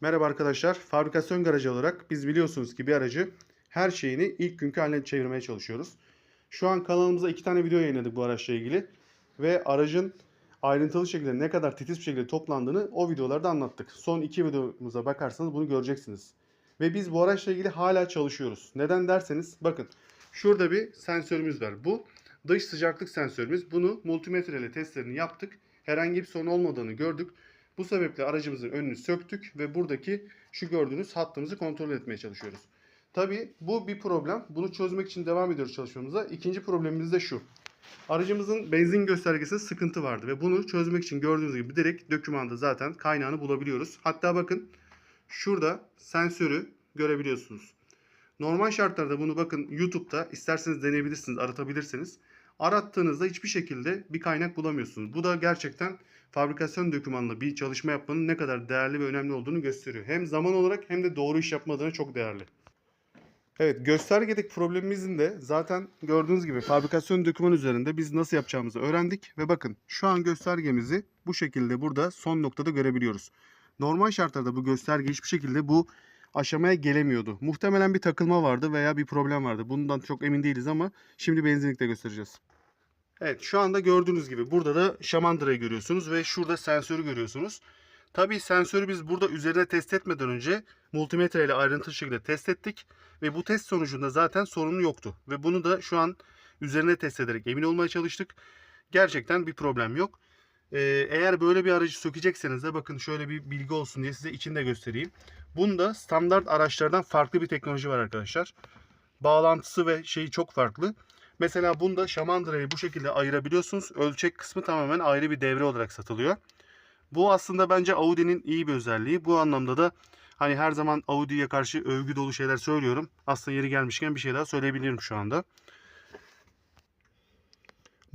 Merhaba arkadaşlar. Fabrikasyon garajı olarak biz biliyorsunuz ki bir aracı her şeyini ilk günkü haline çevirmeye çalışıyoruz. Şu an kanalımıza iki tane video yayınladık bu araçla ilgili. Ve aracın ayrıntılı şekilde ne kadar titiz bir şekilde toplandığını o videolarda anlattık. Son iki videomuza bakarsanız bunu göreceksiniz. Ve biz bu araçla ilgili hala çalışıyoruz. Neden derseniz bakın şurada bir sensörümüz var. Bu dış sıcaklık sensörümüz. Bunu multimetre ile testlerini yaptık. Herhangi bir sorun olmadığını gördük. Bu sebeple aracımızın önünü söktük ve buradaki şu gördüğünüz hattımızı kontrol etmeye çalışıyoruz. Tabii bu bir problem. Bunu çözmek için devam ediyoruz çalışmamıza. İkinci problemimiz de şu. Aracımızın benzin göstergesinde sıkıntı vardı ve bunu çözmek için gördüğünüz gibi direkt dokümanda zaten kaynağını bulabiliyoruz. Hatta bakın şurada sensörü görebiliyorsunuz. Normal şartlarda bunu bakın YouTube'da isterseniz deneyebilirsiniz, aratabilirsiniz. Arattığınızda hiçbir şekilde bir kaynak bulamıyorsunuz. Bu da gerçekten fabrikasyon dokümanlı bir çalışma yapmanın ne kadar değerli ve önemli olduğunu gösteriyor. Hem zaman olarak hem de doğru iş yapma çok değerli. Evet göstergedeki problemimizin de zaten gördüğünüz gibi fabrikasyon doküman üzerinde biz nasıl yapacağımızı öğrendik. Ve bakın şu an göstergemizi bu şekilde burada son noktada görebiliyoruz. Normal şartlarda bu gösterge hiçbir şekilde bu aşamaya gelemiyordu. Muhtemelen bir takılma vardı veya bir problem vardı. Bundan çok emin değiliz ama şimdi benzinlikte göstereceğiz. Evet şu anda gördüğünüz gibi burada da şamandırayı görüyorsunuz ve şurada sensörü görüyorsunuz. Tabii sensörü biz burada üzerine test etmeden önce multimetre ile ayrıntılı şekilde test ettik. Ve bu test sonucunda zaten sorunu yoktu. Ve bunu da şu an üzerine test ederek emin olmaya çalıştık. Gerçekten bir problem yok. Ee, eğer böyle bir aracı sökecekseniz de bakın şöyle bir bilgi olsun diye size içinde göstereyim. Bunda standart araçlardan farklı bir teknoloji var arkadaşlar. Bağlantısı ve şeyi çok farklı. Mesela bunda şamandırayı bu şekilde ayırabiliyorsunuz. Ölçek kısmı tamamen ayrı bir devre olarak satılıyor. Bu aslında bence Audi'nin iyi bir özelliği. Bu anlamda da hani her zaman Audi'ye karşı övgü dolu şeyler söylüyorum. Aslında yeri gelmişken bir şey daha söyleyebilirim şu anda.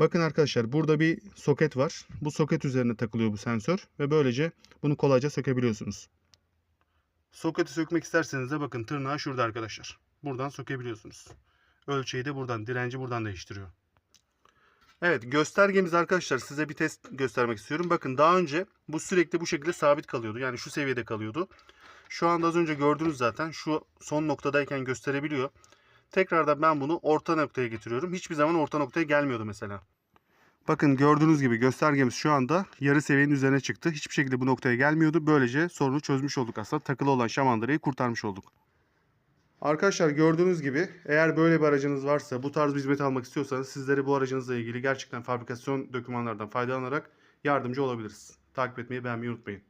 Bakın arkadaşlar burada bir soket var. Bu soket üzerine takılıyor bu sensör ve böylece bunu kolayca sökebiliyorsunuz. Soketi sökmek isterseniz de bakın tırnağı şurada arkadaşlar. Buradan sökebiliyorsunuz. Ölçeği de buradan, direnci buradan değiştiriyor. Evet göstergemiz arkadaşlar size bir test göstermek istiyorum. Bakın daha önce bu sürekli bu şekilde sabit kalıyordu. Yani şu seviyede kalıyordu. Şu anda az önce gördünüz zaten şu son noktadayken gösterebiliyor. Tekrardan ben bunu orta noktaya getiriyorum. Hiçbir zaman orta noktaya gelmiyordu mesela. Bakın gördüğünüz gibi göstergemiz şu anda yarı seviyenin üzerine çıktı. Hiçbir şekilde bu noktaya gelmiyordu. Böylece sorunu çözmüş olduk aslında. Takılı olan şamandırayı kurtarmış olduk. Arkadaşlar gördüğünüz gibi eğer böyle bir aracınız varsa bu tarz bir hizmet almak istiyorsanız sizlere bu aracınızla ilgili gerçekten fabrikasyon dokümanlardan faydalanarak yardımcı olabiliriz. Takip etmeyi beğenmeyi unutmayın.